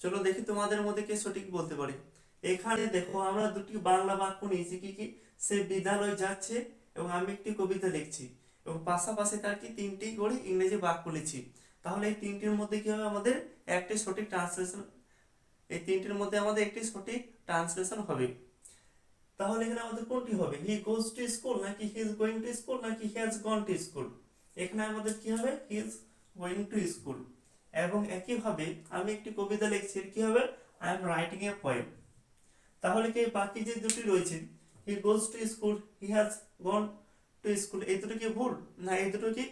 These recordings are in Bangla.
চলো দেখি তোমাদের মধ্যে কে সঠিক বলতে পারে। এখানে দেখো, আমরা দুটি বাংলা বাক্য নিয়েছি, কি কি? সে বিদ্যালয় যাচ্ছে এবং আমি একটি কবিতা লিখছি এবং পাশাপাশি তার কি তিনটি করে ইংরেজি বাক্য লিখছি। তাহলে এই তিনটির মধ্যে কি হবে আমাদের? একটি সঠিক ট্রান্সলেশন এই তিনটির মধ্যে আমাদের একটি সঠিক ট্রান্সলেশন হবে। তাহলে এখানে আমাদের কোনটি হবে? হি গোজ টু স্কুল নাকি he is going to school নাকি he has gone to school এখানে আমাদের কি হবে? He is going to school এবং একইভাবে আমি একটি কবিতা লিখছি কি হবে? I am writing a poem তাহলে কি বাকি যে দুটি রয়েছে he goes to school he has gone to school এই দুটো কি ভুল? না, এই দুটো কি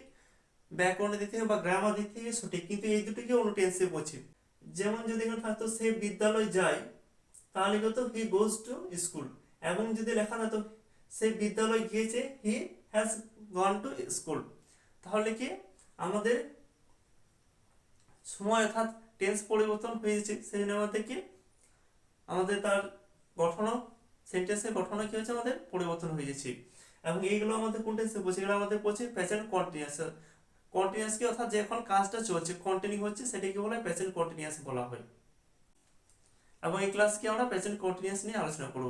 ব্যাকরণের দিক থেকে বা গ্রামার দিক থেকে সঠিক, কিন্তু এই দুটো কি অন্য টেন্সে পড়ছে যেমন যদি এখানে থাকতো সে বিদ্যালয় যায়, তাহলে কত? হি গোজ টু স্কুল এবং যদি লেখা না, তো সে বিদ্যালয় গিয়েছে he has gone to school তাহলে কি আমাদের সময় অর্থাৎ টেন্স পরিবর্তন হয়েছে সেই জন্য আমাদের কি আমাদের তার গঠনও সেন্টেন্সের গঠনও কি হয়েছে আমাদের? পরিবর্তন হয়ে যাচ্ছে এবং এইগুলো আমাদের কোন টেন্সে পড়ছে এগুলো আমাদের পড়ছে প্রেজেন্ট কন্টিনিউয়াস কন্টিনিউয়াস কি? অর্থাৎ যে এখন কাজটা চলছে কন্টিনিউ হচ্ছে, সেটাকে বলা হয় প্রেজেন্ট কন্টিনিউয়াস বলা হয়। এবং এই ক্লাসকে আমরা প্রেজেন্ট কন্টিনিউয়াস নিয়ে আলোচনা করব।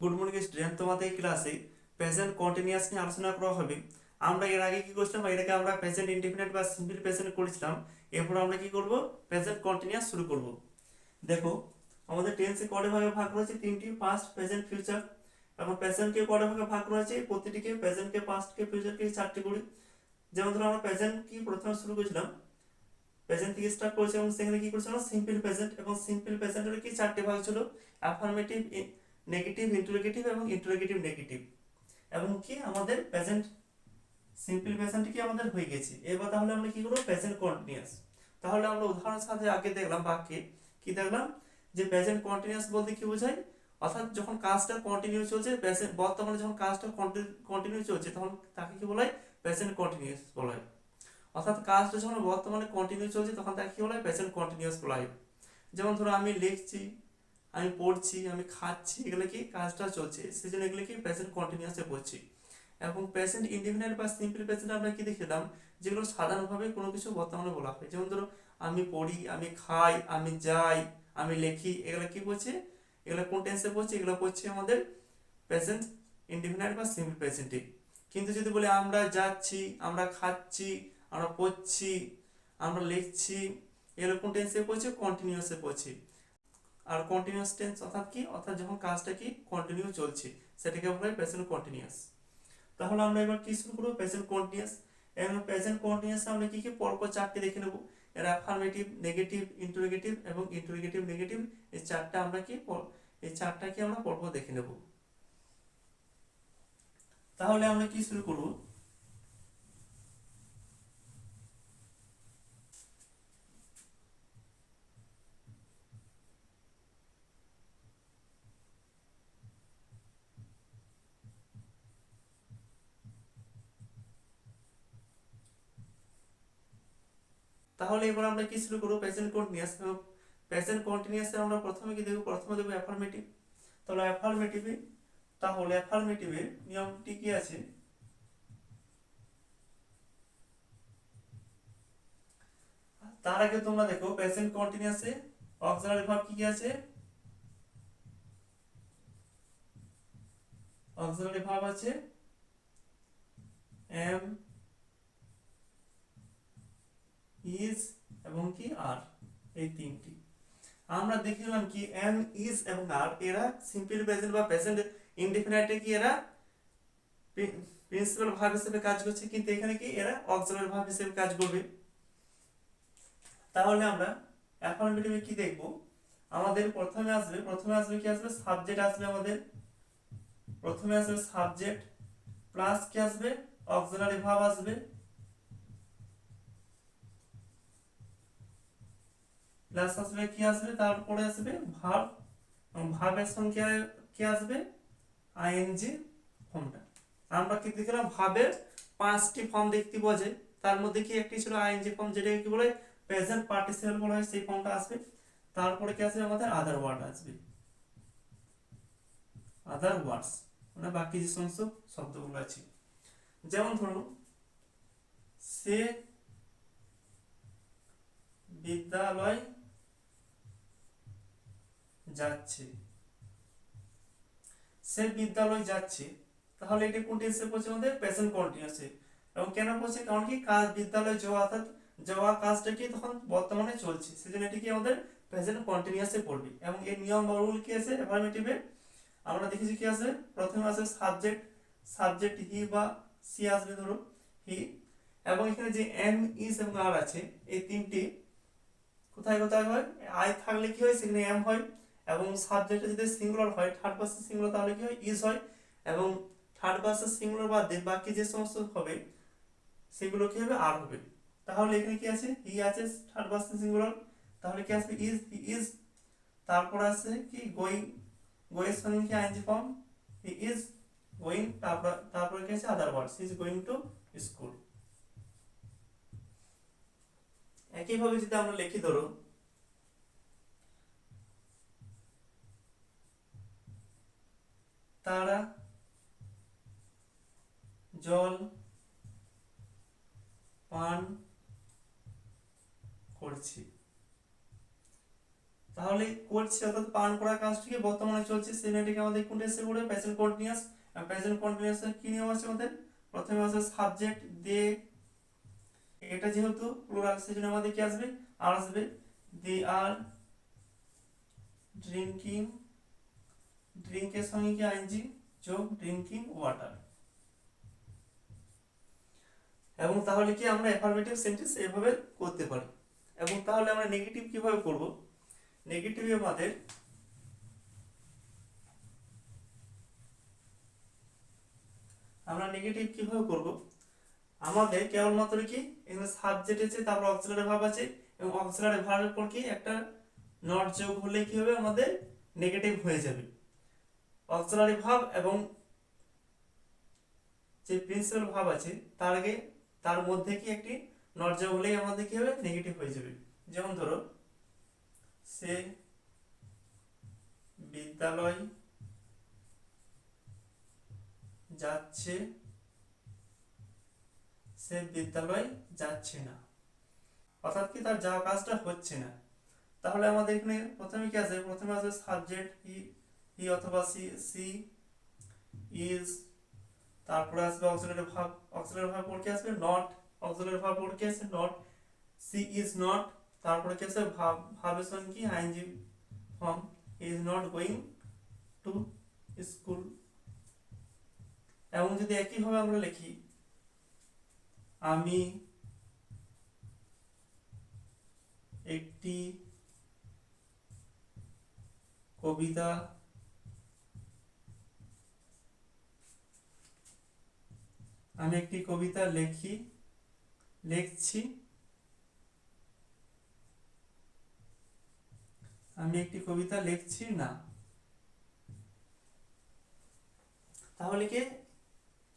গুড মর্নিং স্টুডেন্ট তোমাদের এই ক্লাসে প্রেজেন্ট কন্টিনিউয়াস নিয়ে আলোচনা করা হবে। আমরা এর আগে কি করছিলাম এটাকে আমরা প্রেজেন্ট ইনডিফিনিট বা সিম্পল প্রেজেন্ট করেছিলাম, এরপর আমরা কি করব? প্রেজেন্ট কন্টিনিউয়াস শুরু করব। দেখো, আমাদের টেন্সে কয়টা ভাগে ভাগ রয়েছে তিনটি পাস্ট প্রেজেন্ট ফিউচার এবং প্রেজেন্টকে কয়টা ভাগে ভাগ রয়েছে প্রতিটিকে প্রেজেন্টকে পাস্টকে ফিউচারকে চারটি করি। যেমন ধরো, আমরা প্রেজেন্ট কি প্রথমে শুরু করেছিলাম? প্রেজেন্ট থেকে স্টার্ট করেছি এবং সেখানে কি করেছিলাম? সিম্পল প্রেজেন্ট এবং সিম্পল প্রেজেন্টের কি চারটি ভাগ ছিল? অ্যাফার্মেটিভ নেগেটিভ ইন্টারোগেটিভ এবং ইন্টারোগেটিভ নেগেটিভ এবং কি আমাদের প্রেজেন্ট সিম্পল প্রেজেন্ট কি আমাদের হয়ে গেছে? এবার তাহলে আমরা কি করব? প্রেজেন্ট কন্টিনিউয়াস তাহলে আমরা উদাহরণের সাথে আগে দেখলাম বাক্যে, কি দেখলাম? যে প্রেজেন্ট কন্টিনিউয়াস বলতে কি বোঝায়? অর্থাৎ যখন কাজটা কন্টিনিউ চলছে প্রেজেন্ট বর্তমানে যখন কাজটা কন্টিনিউ চলছে, তখন তাকে কি বলা? হয় প্রেজেন্ট কন্টিনিউয়াস বলা। হয় অর্থাৎ কাজটা যখন বর্তমানে কন্টিনিউ চলছে, তখন তাকে কি বলা? হয় প্রেজেন্ট কন্টিনিউয়াস বলা। হয় যেমন ধরো আমি লিখছি, আমি পড়ছি, আমি খাচ্ছি, এগুলো কি? কাজটা চলছে। সেজন্য এগুলো কি? প্রেজেন্ট কন্টিনিউয়াসে পড়ছি। এবং প্রেজেন্ট ইন্ডিফিনিট বা সিম্পল প্রেজেন্ট আমরা কি দেখলাম? যেগুলো সাধারণভাবে কোনো কিছু বর্তমানে বলা হয়। যেমন ধরো, আমি পড়ি, আমি খাই, আমি যাই, আমি লেখি, এগুলো কি বলছে? এগুলো কোন টেন্সে পড়ছে এগুলো পড়ছে আমাদের প্রেজেন্ট ইন্ডিফিনিট বা সিম্পল প্রেজেন্টে কিন্তু যদি বলে আমরা যাচ্ছি, আমরা খাচ্ছি, আমরা পড়ছি, আমরা লিখছি, এগুলো কোন টেন্সে পড়ছে কন্টিনিউয়াসে পড়ছে আর কন্টিনিউয়াস টেন্স অর্থাৎ কি? অর্থাৎ যখন কাজটা কি? কন্টিনিউ চলছে। সেটাকে বলা হয় প্রেজেন্ট কন্টিনিউয়াস তাহলে আমরা এবার কি শুরু করব? প্রেজেন্ট কন্টিনিউয়াস এবং প্রেজেন্ট কন্টিনিউয়াস আমরা কি কি পরপর চারটি দেখে নেব? এর অ্যাফার্মেটিভ নেগেটিভ ইন্টারোগেটিভ এবং ইন্টারোগেটিভ নেগেটিভ এই চারটা আমরা কি এই চারটা কি আমরা পরপর দেখে নেব। তাহলে আমরা কি শুরু করব? তাহলে এবার আমরা কি শুরু করব? প্রেজেন্ট কন্টিনিউয়াস প্রেজেন্ট কন্টিনিউয়াসে আমরা প্রথমে কি দেখব প্রথমে দেখব অ্যাফার্মেটিভ তাহলে অ্যাফার্মেটিভে তাহলে অ্যাফার্মেটিভের নিয়মটি কি আছে? তার আগে তোমরা দেখো প্রেজেন্ট কন্টিনিউয়াসে অক্সিলারি ভার্ব কি কি আছে? অক্সিলারি ভার্ব আছে এম ইজ এবং কি আর এই তিনটি। আমরা দেখলাম কি এম ইজ এবং আর এরা সিম্পল প্রেজেন্ট বা প্রেজেন্ট ইনডিফিনাইটে কি এরা প্রিন্সিপাল ভাব হিসেবে কাজ করছে, কিন্তু এখানে কি এরা অক্সিলারি ভাব হিসেবে কাজ করবে। তাহলে আমরা অ্যাফার্মেটিভে কি দেখব? আমাদের প্রথমে আসবে প্রথমে আসবে কি আসবে? সাবজেক্ট আসবে আমাদের। প্রথমে আসবে সাবজেক্ট প্লাস কি আসবে? অক্সিলারি ভাব আসবে। প্লাস আসবে, কি আসবে, তারপরে আসবে ভার্ব এবং ভার্বের সঙ্গে কি আসবে? আইএনজি ফর্মটা আমরা কি দেখলাম? ভাবের পাঁচটি ফর্ম দেখতে যায়। তার মধ্যে কি একটি ছিল আইএনজি ফর্ম যেটাকে কি বলে? প্রেজেন্ট পার্টিসিপেল বলা হয়, সেই ফর্মটা আসবে। তারপরে কি আসবে? আমাদের আদার ওয়ার্ড আসবে। আদার ওয়ার্ডস মানে বাকি যে সমস্ত শব্দগুলো আছে। যেমন ধরুন, সে বিদ্যালয় যাচ্ছে। সে বিদ্যালয় যাচ্ছে। তাহলে এটি কোন টেন্সে পড়ছে আমাদের? প্রেজেন্ট কন্টিনিউয়াসে এবং কেন পড়ছে কারণ কি কাজ, বিদ্যালয়ে যাওয়া অর্থাৎ যাওয়া কাজটা কি তখন বর্তমানে চলছে। সেজন্য এটি কি আমাদের প্রেজেন্ট কন্টিনিউয়াসে পড়বে। এবং এর নিয়ম বা রুল কি আছে? অ্যাফার্মেটিভে আমরা দেখেছি কি আছে? প্রথমে আছে সাবজেক্ট সাবজেক্ট হি বা সি আসবে ধরো হি এবং এখানে যে এম ইজ এবং আর আছে, এই তিনটি কোথায় কোথায় হয়? আই থাকলে কি হয়? সেখানে এম হয়। এবং সাবজেক্টে যদি সিঙ্গুলার হয় থার্ড পার্সন সিঙ্গুলার তাহলে কি হয়? ইজ হয়। এবং থার্ড পার্সন সিঙ্গুলার বাদে বাকি যে সমস্ত হবে, সেগুলো কি হবে? আর হবে। তাহলে এখানে কি আছে? হি আছে? থার্ড পার্সন সিঙ্গুলার তাহলে কি আসবে? ইজ হি ইজ তারপর আছে কি? গোয়িং গোয়ের সঙ্গে কি I N G form he is going তারপর, তারপরে কি আছে? Other words is going to school একইভাবে যদি আমরা লিখি ধরো তারা জল পান করছি। তাহলে করছে অর্থাৎ পান করার কাজটিকে বর্তমানে চলছে? সেটাকে আমাদের কোন টেন্সে পড়বে প্রেজেন্ট কন্টিনিউয়াস প্রেজেন্ট কন্টিনিউয়াস কি নিয়ম আছে আমাদের? প্রথমে আছে সাবজেক্ট দে এটা যেহেতু প্লুরাল সেজন্য আমাদের কি আসবে? আর আসবে দে আর ড্রিঙ্কিং ড্রিঙ্কের সঙ্গে কি আইনজি যোগ ড্রিঙ্কিং ওয়াটার। এবং তাহলে কি আমরা অ্যাফার্মেটিভ সেন্টেন্স এভাবে করতে পারি? এবং তাহলে আমরা নেগেটিভ কীভাবে করব? নেগেটিভ আমাদের আমরা নেগেটিভ কীভাবে করব? আমাদের কেবলমাত্র কি এখানে সাবজেক্ট আছে তারপর অক্সিলারি ভাব আছে, এবং অক্সিলারি ভাবের পর কি একটা নট যোগ হলে কি হবে? আমাদের নেগেটিভ হয়ে যাবে। অক্সিলারি ভাব এবং যে প্রিন্সিপাল ভাব আছে, তার আগে তার মধ্যে কি একটি যোগ হলেই আমাদের কি হবে? নেগেটিভ হয়ে যাবে। যেমন ধরো, সে বিদ্যালয় যাচ্ছে, সে বিদ্যালয় যাচ্ছে না। অর্থাৎ কি তার যাওয়া কাজটা হচ্ছে না। তাহলে আমাদের এখানে প্রথমে কি আছে? প্রথমে আছে সাবজেক্ট হি হি অথবা আসবে অক্সিলারি ভাব অক্সিলারি ভাব পড়ে কি আসবে? নট অক্সিলারি ভাব পড়ে কি আছে নট, সি নট, তারপরে কি আছে ভাব কি? I N G form not going to school. এবং যদি একইভাবে আমরা লিখি, আমি একটি কবিতা আমি একটি কবিতা লেখি, লিখছি। আমি একটি কবিতা লিখছি, না। তাহলে কি?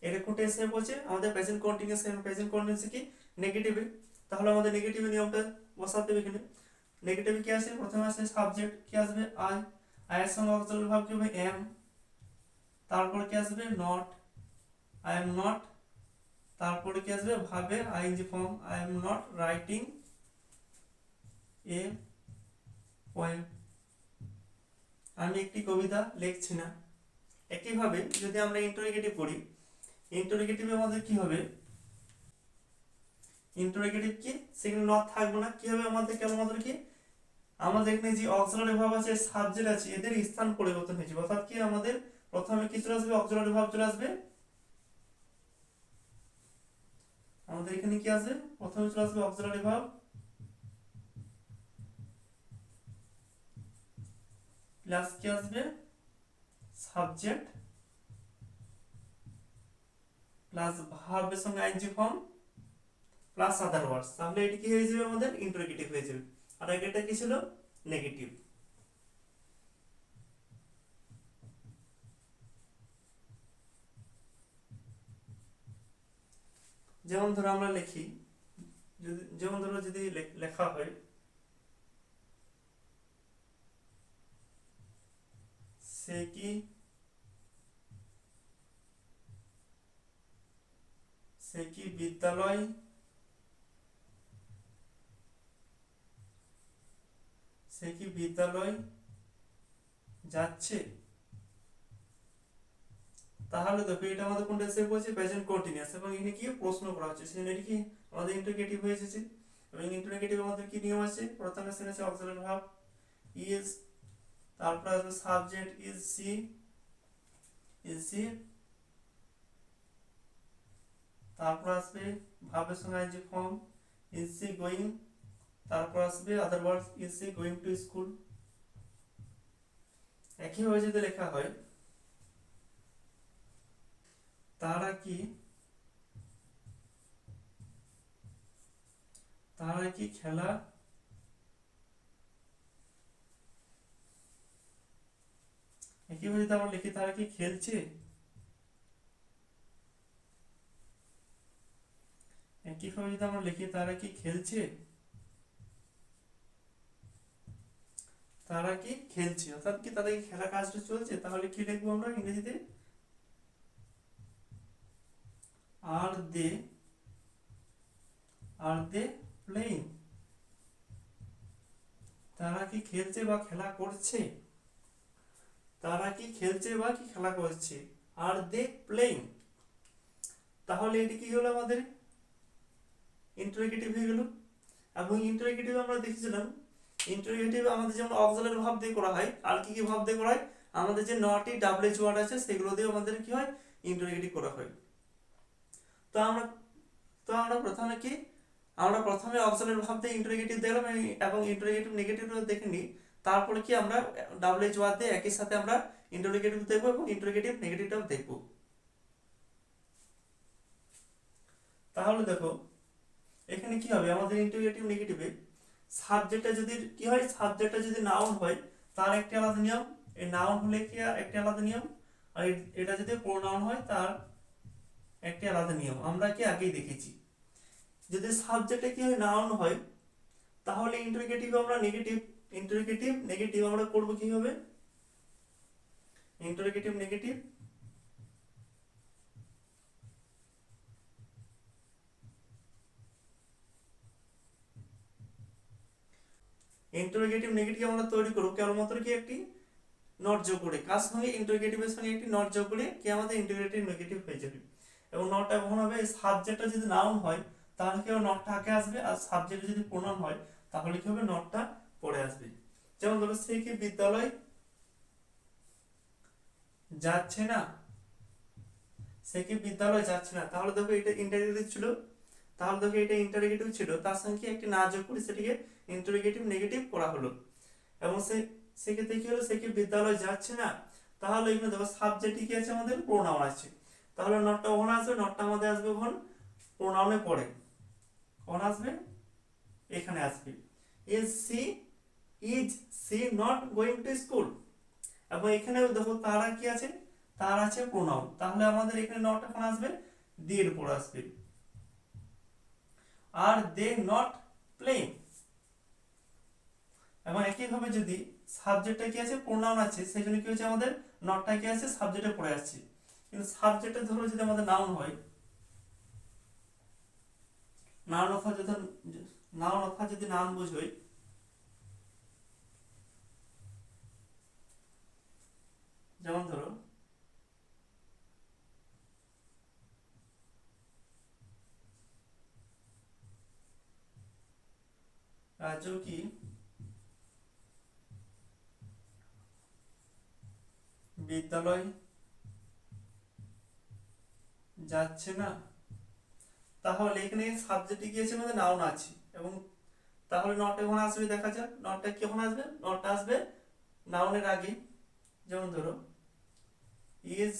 এটা কোন টেন্সে বলছে? আমাদের প্রেজেন্ট কন্টিনিউয়াস প্রেজেন্ট কন্টিনিউয়াস কি? নেগেটিভে তাহলে আমাদের নেগেটিভে নিয়মটা বসাতে হবে এখানে। নেগেটিভে কি আসে? প্রথমে আসে সাবজেক্ট কি আসবে? আই আই এর সঙ্গে অক্সিলারি ভাব কি হবে? এম তারপর কি আসবে? নট আই এম নট তারপরে কি আসবে? ভাবে I N G form I am not writing a poem আমি একটি কবিতা লিখছি না। একইভাবে যদি আমরা ইন্টারোগেটিভ করি ইন্টারোগেটিভে আমাদের কি হবে? ইন্টারোগেটিভ কি? সেখানে নট থাকবে না। কি হবে আমাদের? কেবলমাত্র কি? আমাদের এখানে যে অক্সিলারি ভাব আছে সাবজেক্ট আছে, এদের স্থান পরিবর্তন হয়েছে। অর্থাৎ কি? আমাদের প্রথমে কি চলে আসবে? অক্সিলারি ভাব চলে আসবে। আমাদের এখানে কি আছে? প্রথমে চলে আসবে অক্সিলারি ভাব প্লাস কি আসবে? সাবজেক্ট প্লাস ভার্বের সঙ্গে I N G form plus other words তাহলে এটি কি হয়ে যাবে আমাদের? ইন্টারোগেটিভ হয়ে যাবে। আর এটা কি ছিল? নেগেটিভ যেমন ধরো আমরা লিখি, যদি, যেমন ধরো যদি লেখা হয়, সে কি? সে কি বিদ্যালয়? সে কি বিদ্যালয় যাচ্ছে? তাহলে দেখো, এটা আমাদের কোনটা এসে বলছে প্রেজেন্ট কন্টিনিউয়াস এবং এখানে কি প্রশ্ন করা হচ্ছে? এটা কি আমাদের ইন্টারগেটিভ হয়ে এসেছে? এবং ইন্টারগেটিভ আমাদের কি নিয়ম আছে? প্রথমে শুনেছে অক্সিলারি ভার্ব ইজ তারপর আসবে subject is she is she তারপর আসবে ভাবের সঙ্গে I N G form is she going তারপর আসবে other words is she going to school একইভাবে যদি লেখা হয় তারা কি? তারা কি খেলা? একইভাবে যদি আমরা লিখি, তারা কি খেলছে? একইভাবে যদি আমরা লিখি, তারা কি খেলছে? তারা কি খেলছে? অর্থাৎ কি তাদের খেলা কাজটা চলছে? তাহলে কি লিখব আমরা ইংরেজিতে? আর দে আর দে প্লেইং তারা কি খেলছে বা খেলা করছে? তারা কি খেলছে বা কি খেলা করছে? আর দে প্লেইং তাহলে এটি কি হলো আমাদের? ইন্টারোগেটিভ হয়ে গেল। এবং ইন্টারোগেটিভ আমরা দেখেছিলাম ইন্টারোগেটিভ আমাদের যেমন অক্সিলারি ভাব দিয়ে করা হয়, আর কি কি ভাব দিয়ে করা হয়? আমাদের যে নটি ডাব্লিউএইচ ওয়ার্ড আছে, সেগুলো দিয়ে আমাদের কি হয়? ইন্টারোগেটিভ করা হয়। তো আমরা তো আমরা প্রথমে কি, আমরা প্রথমে অক্সিলারি ভাব দিয়ে ইন্টারোগেটিভ দেখলাম এবং ইন্টারোগেটিভ নেগেটিভ দেখে নিই তারপরে কি আমরা ডাব্লিউএইচ ওয়ার্ড দিয়ে একই সাথে আমরা ইন্টারোগেটিভ দেখব এবং ইন্টারোগেটিভ নেগেটিভটাও দেখব। তাহলে দেখো, এখানে কি হবে? আমাদের ইন্টারোগেটিভ নেগেটিভে সাবজেক্টটা যদি, কি হয়? সাবজেক্টটা যদি নাউন হয়, তার একটি আলাদা নিয়ম। এই নাউন হলে কি একটি আলাদা নিয়ম? আর এটা যদি প্রোনাউন হয়, তার একটি আলাদা নিয়ম। আমরা কি আগেই দেখেছি? যদি সাবজেক্টে কি হয় নাউন হয়, তাহলে ইন্টারোগেটিভ আমরা নেগেটিভ ইন্টারোগেটিভ নেগেটিভ আমরা করব কীভাবে? ইন্টারোগেটিভ নেগেটিভ ইন্টারোগেটিভ নেগেটিভ আমরা তৈরি করব কেবলমাত্র কি একটি? নট যোগ করে। কার সঙ্গে? ইন্টারোগেটিভের সঙ্গে একটি নট যোগ করে কি আমাদের ইন্টারোগেটিভ নেগেটিভ হয়ে যাবে। এবং নটটা কখন হবে সাবজেক্টটা যদি নাউন হয়, তাহলে কি নটটা আগে আসবে আর সাবজেক্ট যদি প্রোনাউন হয়, তাহলে কি হবে? নটটা পরে আসবে। যেমন ধরো, সে কি বিদ্যালয় যাচ্ছে না? সে কি বিদ্যালয় যাচ্ছে না? তাহলে দেখো এটা ইন্টারোগেটিভ ছিল। তাহলে দেখো এটা ইন্টারোগেটিভ ছিল। তার সঙ্গে একটি না যোগ করে সেটিকে ইন্টারোগেটিভ নেগেটিভ করা হলো। এবং সে, সেক্ষেত্রে কি হলো? সে কি বিদ্যালয় যাচ্ছে না? তাহলে এখানে দেখো সাবজেক্টে কি আছে? আমাদের প্রোনাউন আছে। তাহলে নটটা ওখানে আসবে নটটা আমাদের আসবে ওখান প্রোনাউনে পড়ে। কখন আসবে? এখানে আসবে। Is she is she not going to school এবং এখানে দেখো তারা কি আছে? তার আছে প্রোনাউন তাহলে আমাদের এখানে নট এখন আসবে? দির পর আসবে। আর দে নট প্লেইং এবং একইভাবে যদি সাবজেক্টটা কি আছে? প্রোনাউন আছে, সেই জন্য কি হচ্ছে আমাদের? নটটা কি আছে? সাবজেক্টে পড়ে আসছে। কিন্তু সাবজেক্টে ধরো যদি আমাদের নাউন হয় নাউন অথবা যদি নাউন অথবা যদি নাম বুঝই, যেমন ধরো রাজু কি? বিদ্যালয় যাচ্ছে না। তাহলে এখানে সাবজেক্টে গিয়েছে আমাদের নাউন আছে। এবং তাহলে নট এখন আসবে, দেখা যাক। নটটা কখন আসবে? নটটা আসবে নাউনের আগে। যেমন ধরো ইজ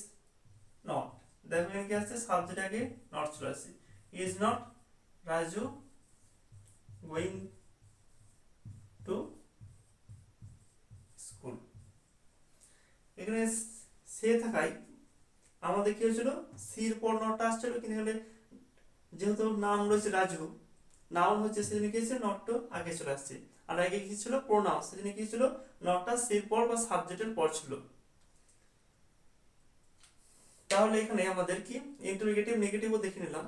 নট দেখো এখানে কি আসছে? সাবজেক্ট আগে নট চলে আসছে। Is not Raju going to school এখানে সে থাকায় আমাদের কি হয়েছিল? সির পর নটটা আসছিল কিন্তু এখানে যেহেতু নাম রয়েছে রাজু, নাম হচ্ছে সেদিনে কি হয়েছে নটটা আগে চলে আসছে। আর আগে কি ছিল? প্রোনাউন সেদিনে কি ছিল? নটটা সির পর বা সাবজেক্টের পর ছিল। তাহলে এখানে আমাদের কি ইন্টারোগেটিভ নেগেটিভও দেখে নিলাম।